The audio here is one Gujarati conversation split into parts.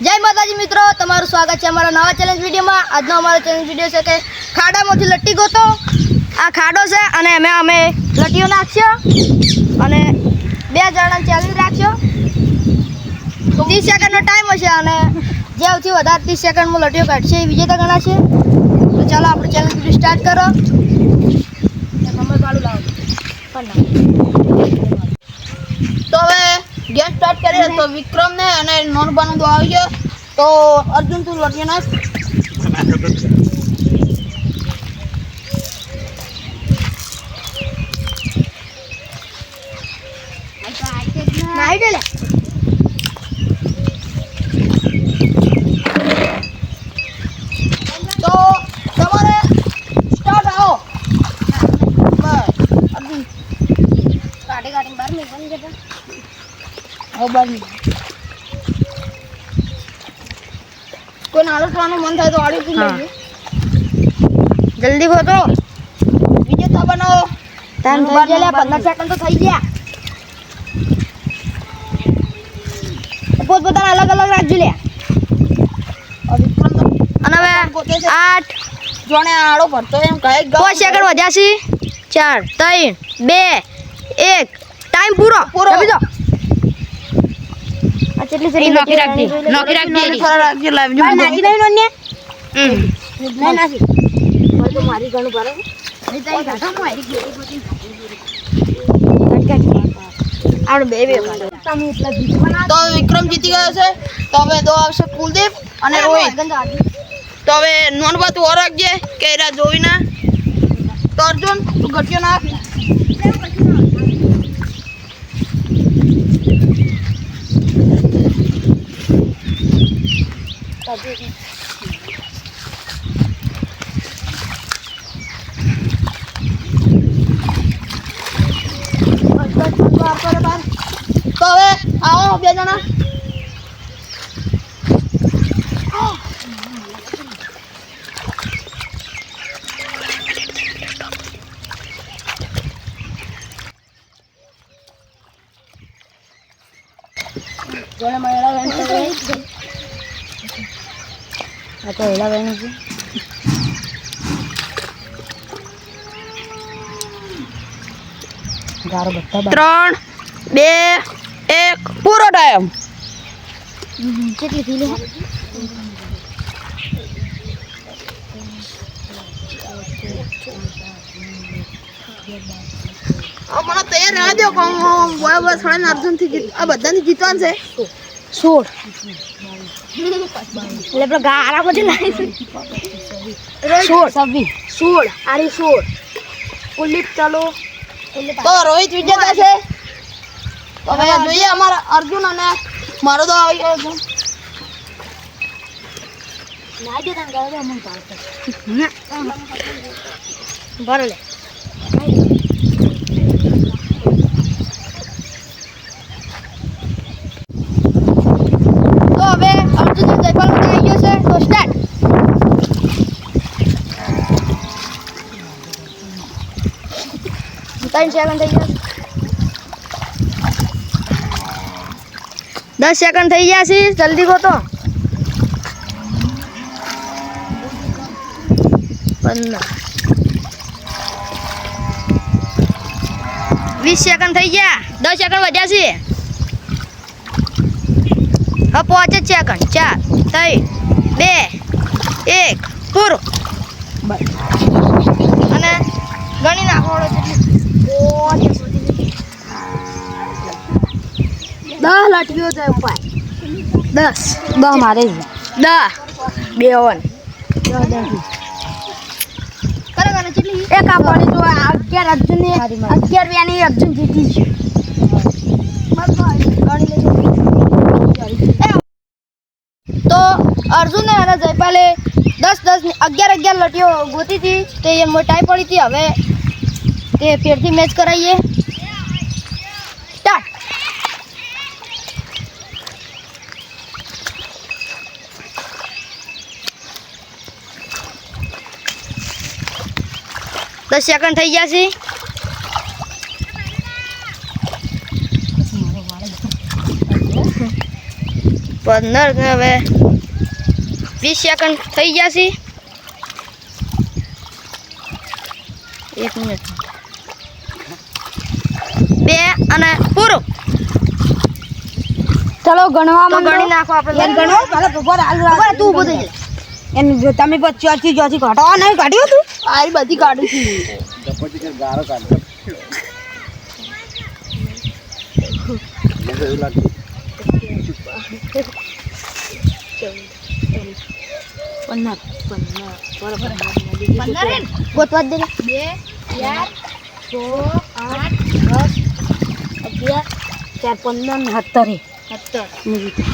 જય માતાજી મિત્રો, તમારું સ્વાગત છે અમારા નવા ચેલેન્જ વિડીયોમાં. આજનો અમારો ચેલેન્જ વીડિયો છે કે ખાડામાંથી લટ્ટી ગોતો. આ ખાડો છે અને અમે અમે લટ્ટીઓ નાખ્યો અને બે જણા ચેલેન્જ રાખ્યો ત્રીસ સેકન્ડનો ટાઈમ હશે અને જે સૌથી વધારે ત્રીસ સેકન્ડમાં લટ્ટીઓ કાઢશે એ વિજેતા ગણાશે તો ચાલો આપણે ચેલેન્જ વીડિયો સ્ટાર્ટ કરો. નંબર હવે ગેમ સ્ટાર્ટ કરીએ તો વિક્રમ ને અને નોનબાનું તો આવી ગયો તો અર્જુન તું લડ્યો નાખ નાઈ દે તો તમારે સ્ટાર્ટ આવો બસ અર્જુન કાઢી કાઢીને બહાર નીકળવાની જતા હવે બાર નીકળ. કોઈ ખાવાનું મન થાય તો આડી પી લેજો. જલ્દી ગોતો વિજેતા બનાવો. ટાઈમ થઈ ગયા પંદર સેકન્ડ તો થઈ ગયા. પોત પોતાના અલગ અલગ રાખજો લે. તો અને હવે. આઠ જોણે આડો ભરતો એમ કહે પાંચ સેકન્ડ વધ્યા છે. ચાર ત્રણ બે એક. ટાઈમ પૂરો. પૂરો. આ કેટલી એ નોકી રાખજે, નોકી રાખજે એરી. રાખજે લાવજો નાખી દઈ નોન્ય હમ. નહીં નાખી. હવે તો મારી ભરે બે બે તો વિક્રમ જીતી ગયો છે. તો હવે દો આવશે કુલદીપ અને રોહિત. તો હવે નોનબા તું ઓળખજે કે એરા જોઈ ના. તો અર્જુન તું ઘટ્યો નાખ? તો હવે આવો બે જણા આ તો બેન છે. ત્રણ બે એક પૂરો ટાઈમ. કેટલી થયેલી મને તૈયાર રહેવા દો થોડા થી આ બધાથી જીતવાનું છે. સોળ. એટલે પેલા ગારા પછી નાખી સોળ. છવ્વીસ. સોળ. આરી સોળ. કુલદીપ ચાલો. તો રોહિત વિજેતા છે. તો હવે જોઈએ અમારા અર્જુન અને મારો તો આવી ગયો છે. ભરો લે તો હવે અર્જુન જયપાલ આવી ગયો છે તો સ્ટાર્ટ ત્રણ સેકન્ડ થઈ ગયા દસ સેકન્ડ થઈ ગયા છે જલ્દી ગોતો પંદર વીસ સેકન્ડ થઈ ગયા દસ સેકન્ડ વધ્યા છે હવે પાંચ જ સેકન્ડ ચાર ત્રણ બે એક પૂરું અને ગણી નાખો દસ લટક્યો છે ઉપાય દસ. દસ મારે. દસ બે ઓન એક આ પડી જો અગિયાર અર્જુન ને અગિયાર રૂપિયાની અર્જુન જીતી છે. તો અર્જુન અને જયપાલે દસ દસ અગિયાર અગિયાર લટીઓ ગોતી હતી તે એ મોટાઈ પડી હતી. હવે તે ફેરથી મેચ કરાવીએ સ્ટાર્ટ દસ સેકન્ડ થઈ ગયા છે પંદર ને હવે વીસ સેકન્ડ થઈ ગયા છે એક મિનિટ બે અને પૂરું. ચલો ગણવા ગણી નાખો આપણે એમ ગણો. હાલ ઊભા તું ઊભો થઈ જા. એમ તમે પચાસથી જ્યાંથી કાઢો. આ નહીં કાઢ્યું તું? આ બધી કાઢી છે. પંદર હે ને? ગોતવા દે બે ચાર છ આઠ દસ અગિયાર ચાર પંદર સત્તરે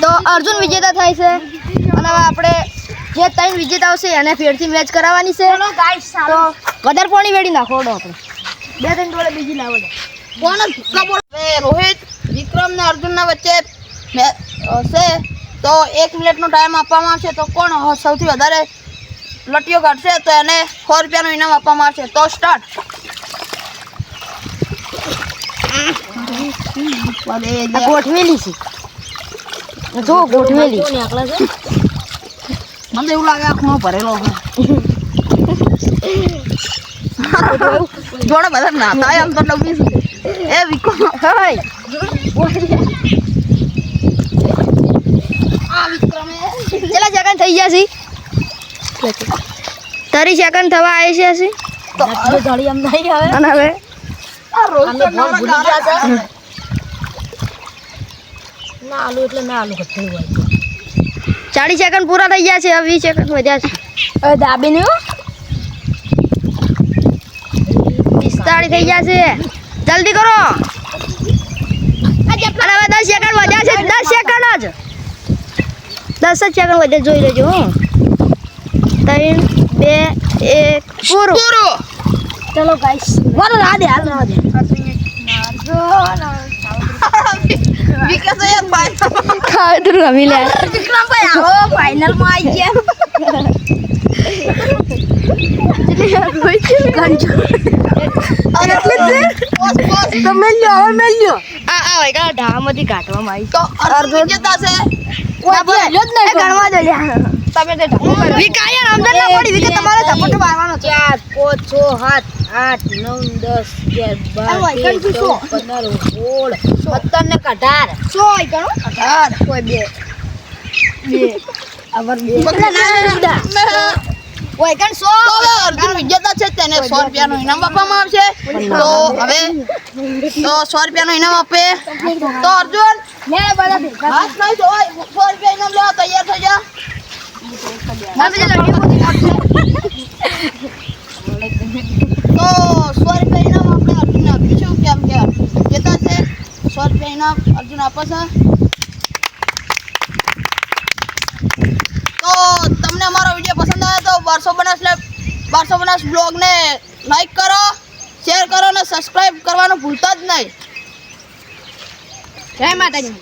તો અર્જુન વિજેતા થાય છે. અને હવે આપણે જે ત્રણ વિજેતા આવશે એને ફેરથી મેચ કરાવવાની છે. તો વધારે પાણી વેડી નાખો ઓડો આપણે. બે ત્રણ જોડે બીજી લાવો કોણ રોહિત વિક્રમ ને અર્જુન ના વચ્ચે હશે તો એક મિનિટનો ટાઈમ આપવામાં આવશે. તો કોણ સૌથી વધારે લટીઓ કાઢશે તો એને સો રૂપિયાનું ઇનામ આપવામાં આવશે. તો સ્ટાર્ટ ગોઠવેલી છે. જો ગોઠવેલી મને એવું લાગે આ ખૂણો ભરેલો જોડે બધા નાતા આમ તો ડબ્બી એ વિકો ભાઈ વિક્રમે. સેકન્ડ થઈ ગયા છે? ત્રીસ સેકન્ડ થવા આવી છે હશે એમ અને હવે આ રોહિત તો નાના ગારા છે. ના આલુ એટલે ના આલુ કથ્થું હોય ચાલીસ સેકન્ડ પૂરા થઈ ગયા છે હવે વીસ સેકન્ડ વધ્યા છે. હવે દાબી ને પિસ્તાળીસ થઈ ગયા છે. જલ્દી કરો. અને હવે દસ સેકન્ડ વધ્યા છે દસ સેકન્ડ જ. દસ જ સેકન્ડ વધ્યા જોઈ લેજો હો. ત્રણ બે એક પૂરું. પૂરું. ચલો ગાઈસ મારો રાધે હાલ ના દે. વિકે તો યાર ભાઈ ખાધું રમી લે વિક્રમ ભાઈ આવો ફાઇનલમાં આવી ગયા તો તો તમે તે તમારે આઠ નવ દસ અગિયાર બાર તેર ચૌદ પંદર સોળ સત્તર ને અઢાર. સો ગણો અઢાર કોઈ બે. બે. અવર બે. કણ સો. અર્જુન વિજેતા છે તેને સો રૂપિયાનું ઇનામ આપવામાં આવશે. તો હવે તો સો રૂપિયાનું ઇનામ આપે. તો અર્જુન હાથ નહીં સો રૂપિયા ઇનામ લેવા તૈયાર થઈ જા. બીજા તો સો રૂપિયા આપણે અર્જુન આપીશું કેમ કે કેતા છે. સો રૂપિયા અર્જુન આપે છે. તો તમને અમારો વીડિયો પસંદ આવે તો બારસો બનાસ બારસો બનાસ બ્લોગને લાઈક કરો શેર કરો અને સબસ્ક્રાઈબ કરવાનું ભૂલતા જ નહીં. જય માતાજી.